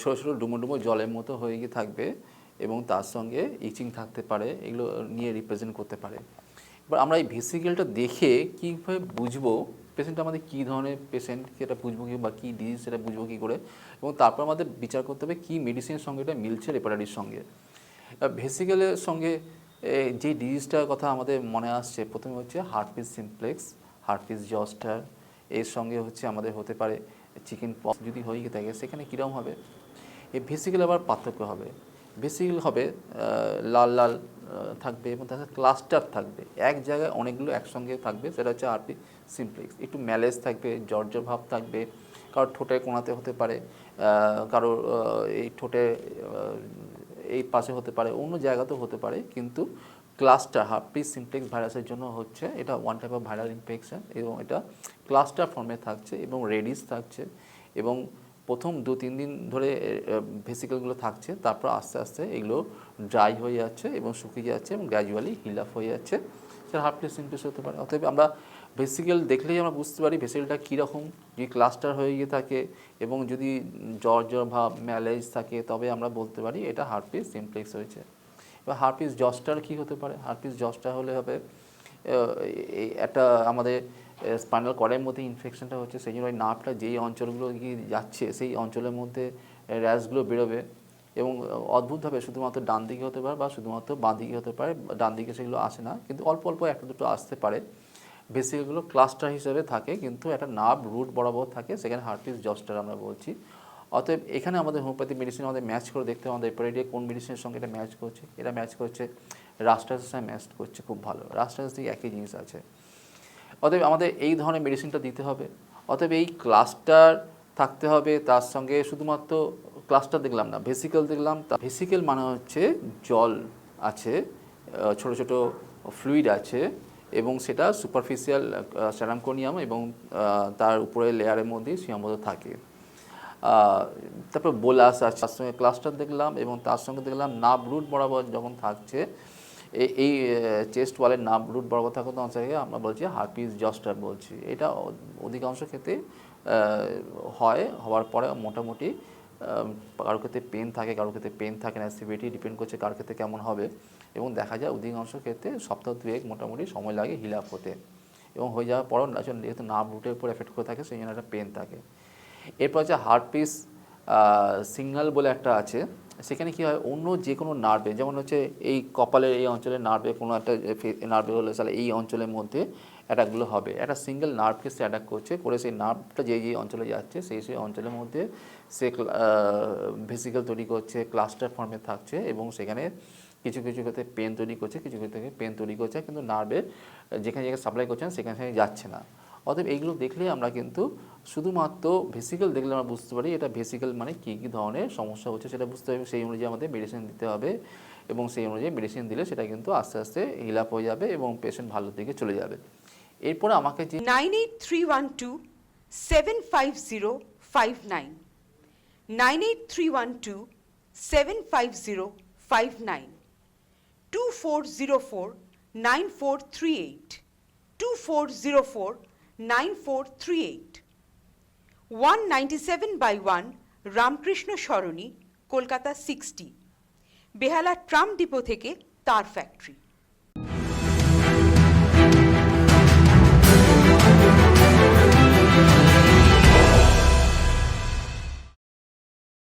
ছোটো ছোটো ডুমো ডুমো জলের মতো হয়ে গিয়ে থাকবে এবং তার সঙ্গে ইচিং থাকতে পারে, এগুলো নিয়ে রিপ্রেজেন্ট করতে পারে। এবার আমরা এই ভেসিকেলটা দেখে কীভাবে বুঝব পেশেন্ট আমাদের কী ধরনের পেশেন্ট সেটা বুঝব কি বা কী ডিজিজ সেটা বুঝব কী করে? এবং তারপর আমাদের বিচার করতে হবে কী মেডিসিনের সঙ্গে এটা মিলছে রেপারারির সঙ্গে। ভেসিকেলের সঙ্গে যে ডিজিজটার কথা আমাদের মনে আসছে, প্রথমে হচ্ছে হার্টপিস সিমপ্লেক্স হার্টপিস জস্টার, এর সঙ্গে হচ্ছে আমাদের হতে পারে চিকেন পক্স যদি হয়ে গিয়ে থাকে, সেখানে কীরকম হবে? এই ভেসিকেল আবার পার্থক্য হবে। ভেসিকেল হবে লাল লাল থাকবে এবং তার ক্লাস্টার থাকবে। এক জায়গায় অনেকগুলো একসঙ্গে থাকবে, সেটা হচ্ছে আরপি সিমপ্লেক্স একটু ম্যালেজ থাকবে জর্জর ভাব থাকবে, কারোর ঠোঁটের কোণাতে হতে পারে কারোর এই ঠোঁটে এই পাশে হতে পারে, অন্য জায়গাতেও হতে পারে, কিন্তু ক্লাস্টার হার্পি সিমপ্লেক্স ভাইরাসের জন্য হচ্ছে, এটা one type of viral infection এবং এটা ক্লাস্টার ফর্মে থাকছে এবং রেডিস থাকছে এবং প্রথম দু, তিন দিন ধরে ভেসিকেলগুলো থাকছে, তারপর আস্তে আস্তে এগুলো ড্রাই হয়ে যাচ্ছে এবং শুকিয়ে যাচ্ছে এবং গ্র্যাজুয়ালি হিল আপ হয়ে যাচ্ছে। সেটা হার্টলি সিমপ্লেক্স হতে পারে। অতএব আমরা ভেসিকেল দেখলেই আমরা বুঝতে পারি ভেসিকেলটা কীরকম, যদি ক্লাস্টার হয়ে গিয়ে থাকে এবং যদি জ্বর জ্বর ভাব ম্যালেজ থাকে, তবে আমরা বলতে পারি এটা হার্টপিস সিমপ্লেক্স হয়েছে। এবার হার্পিস জস্টার কী হতে পারে? হার্পিস জস্টার হলে হবে একটা আমাদের স্পাইনাল কর্ডের মধ্যে ইনফেকশনটা হচ্ছে, সেই জন্য ওই নার্ভটা যেই অঞ্চলগুলো গিয়ে যাচ্ছে, সেই অঞ্চলের মধ্যে র্যাশগুলো বেরোবে এবং অদ্ভুতভাবে শুধুমাত্র ডান দিকে হতে পারে বা শুধুমাত্র বাঁ দিকে হতে পারে, ডান দিকে সেগুলো আসে না, কিন্তু অল্প অল্প একটা দুটো আসতে পারে। বেসিকগুলো ক্লাস্টার হিসেবে থাকে, কিন্তু একটা নার্ভ রুট বরাবর থাকে, সেখানে হার্টিস জস্টার আমরা বলছি। অতএব এখানে আমাদের হোমিওপ্যাথি মেডিসিন আমাদের ম্যাচ করে দেখতে হবে, আমাদের এপারেডিয়া কোন মেডিসিনের সঙ্গে এটা ম্যাচ করছে? এটা ম্যাচ করছে রাস্টাসের সঙ্গে ম্যাচ করছে, খুব ভালো। রাস্টাস থেকে একই জিনিস আছে। অতএব আমাদের এই ধরনের মেডিসিনটা দিতে হবে। অতএব এই ক্লাস্টার থাকতে হবে তার সঙ্গে শুধুমাত্র ক্লাস্টার দেখলাম না ভেসিকেল দেখলাম। তা ভেসিকেল মানে হচ্ছে জল আছে ছোট ছোট ফ্লুইড আছে এবং সেটা সুপারফিশিয়াল স্যারামকোনিয়াম এবং তার উপরে লেয়ারের মধ্যে সীমাবদ্ধ থাকে। তারপর বোলাস আছে তার সঙ্গে ক্লাস্টার দেখলাম এবং তার সঙ্গে দেখলাম নাব রুট বরাবর যখন থাকছে এই চেস্ট ওয়ালের নাব রুট বরাবর থাকা সেটাকে আমরা বলছি হার্পিস জস্টার বলছি। এটা অধিকাংশ ক্ষেত্রে হয়, হওয়ার পরে মোটামুটি কারোর ক্ষেত্রে পেন থাকে কারোর ক্ষেত্রে পেন থাকে না সিভিটি ডিপেন্ড করছে কার ক্ষেত্রে কেমন হবে এবং দেখা যায় অধিকাংশ ক্ষেত্রে সপ্তাহ দুয়েক মোটামুটি সময় লাগে হিল আপ হতে এবং হয়ে যাওয়ার পরও যেহেতু নার্ভ রুটের উপর এফেক্ট করে থাকে, সেই জন্য একটা পেন থাকে। এরপর হচ্ছে হার্টপিস সিগন্যাল বলে একটা আছে। সেখানে কি হয়, অন্য যে কোনো নার্ভে যেমন হচ্ছে এই কপালের এই অঞ্চলের নার্ভে কোনো একটা নার্ভে হলে তাহলে এই অঞ্চলের মধ্যে অ্যাটাকগুলো হবে। একটা সিঙ্গেল নার্ভকে সে অ্যাটাক করছে, করে সেই নার্ভটা যে যে অঞ্চলে যাচ্ছে, সেই সেই অঞ্চলের মধ্যে সে ভেসিক্যাল তৈরি করছে ক্লাস্টার ফর্মে থাকছে এবং সেখানে কিছু কিছু ক্ষেত্রে পেন তৈরি করছে, কিছু ক্ষেত্রে পেন তৈরি করছে, কিন্তু নার্ভের যেখানে যেখানে সাপ্লাই করছেন সেখানে সেখানে যাচ্ছে না। অতএব এইগুলো দেখলে আমরা কিন্তু শুধুমাত্র ভেসিক্যাল দেখলে আমরা বুঝতে পারি এটা ভেসিক্যাল মানে কী কী ধরনের সমস্যা হচ্ছে সেটা বুঝতে হবে। সেই অনুযায়ী আমাদের মেডিসিন দিতে হবে এবং সেই অনুযায়ী মেডিসিন দিলে সেটা কিন্তু আস্তে আস্তে হিলাপ হয়ে যাবে এবং পেশেন্ট ভালোর দিকে চলে যাবে। এরপরে আমাকে যে nine eight three one two seven five zero five nine. Nine eight three one two seven five zero five nine. Two four zero four nine four three eight. Two four zero four nine four three eight. One ninety seven by one Ramkrishna Sarani, Kolkata sixty Behala tram depot থেকে তার factory